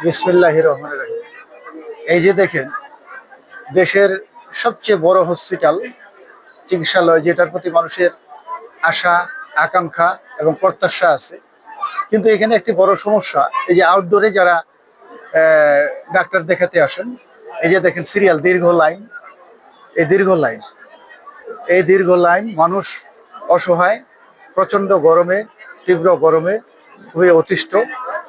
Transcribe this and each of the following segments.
বিসমিল্লাহ রহমান রহিম। এই যে দেখেন, দেশের সবচেয়ে বড় হসপিটাল, চিকিৎসালয়, যেটার প্রতি মানুষের আশা, আকাঙ্ক্ষা এবং প্রত্যাশা আছে। কিন্তু এখানে একটি বড় সমস্যা, এই যে আউটডোরে যারা ডাক্তার দেখাতে আসেন, এই যে দেখেন সিরিয়াল দীর্ঘ লাইন, এই দীর্ঘ লাইন, এই দীর্ঘ লাইন মানুষ অসহায় প্রচণ্ড গরমে, তীব্র গরমে খুবই অতিষ্ঠ।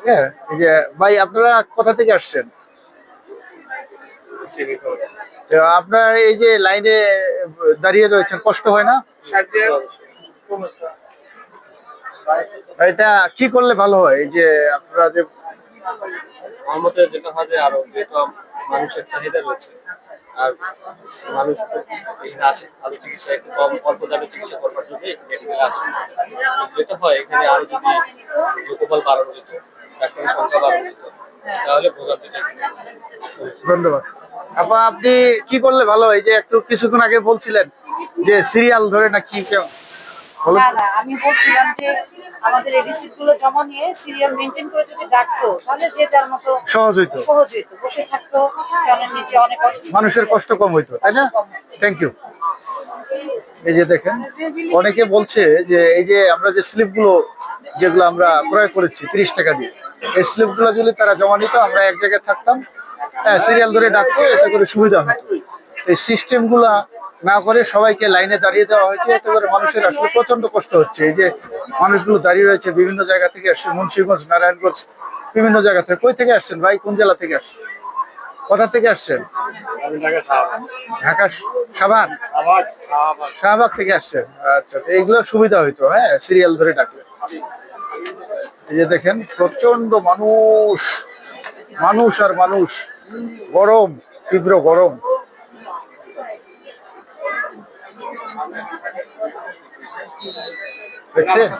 হ্যাঁ এই যে ভাই, আপনারা কোথা থেকে আসছেন? আপনার এই যে লাইনে দাঁড়িয়ে রয়েছেন, কষ্ট হয় না? এটা কি করলে ভালো হয়? এই যে আপনারা যে মতে যেটা হয় যে আরও যেহেতু মানুষের চাহিদা রয়েছে, আর মানুষ এখানে আসে, ভালো চিকিৎসা, একটু কম, অল্প দামে চিকিৎসা করবার জন্য যেটা হয়, এখানে আরও যদি লোকবল বাড়ানো যেত ডাক্তারের সংখ্যা তাহলে ভোগান্তিটা। ধন্যবাদ। আপা আপনি কি করলে ভালো? হয় যে একটু কিছুক্ষণ আগে বলছিলেন যে সিরিয়াল ধরে না কি কেউ না না আমি বলছিলাম যে আমাদের এই রিসিপ্টগুলো জমা নিয়ে সিরিয়াল মেনটেন করে যদি ডাকতো তাহলে যে যার মতো সহজ হইতো। সহজ হইতো। বসে থাকতো ফ্যানের নিচে অনেক অসুস্থ মানুষের কষ্ট কম হইতো তাই না? থ্যাংক ইউ এই যে দেখেন অনেকে বলছে যে এই যে আমরা যে স্লিপগুলো যেগুলো আমরা ক্রয় করেছি তিরিশ টাকা দিয়ে এই স্লিপগুলো যদি তারা জমা নিত আমরা এক জায়গায় থাকতাম। হ্যাঁ সিরিয়াল ধরে ডাকতো এতে করে সুবিধা হতো এই সিস্টেমগুলা না করে সবাইকে লাইনে দাঁড়িয়ে দেওয়া হয়েছে এতে করে মানুষের আসলে প্রচণ্ড কষ্ট হচ্ছে। এই যে মানুষগুলো দাঁড়িয়ে রয়েছে বিভিন্ন জায়গা থেকে আসছে মুন্সিগঞ্জ নারায়ণগঞ্জ বিভিন্ন জায়গা থেকে। কই থেকে আসছেন ভাই? কোন জেলা থেকে আসছেন? কোথা থেকে আসছেন? ঢাকা সাভার? শাহবাগ থেকে আসছেন। আচ্ছা এইগুলো সুবিধা হইতো হ্যাঁ সিরিয়াল ধরে ডাকলে। এই যে দেখেন প্রচণ্ড মানুষ মানুষ আর মানুষ গরম তীব্র গরম। দেখছেন?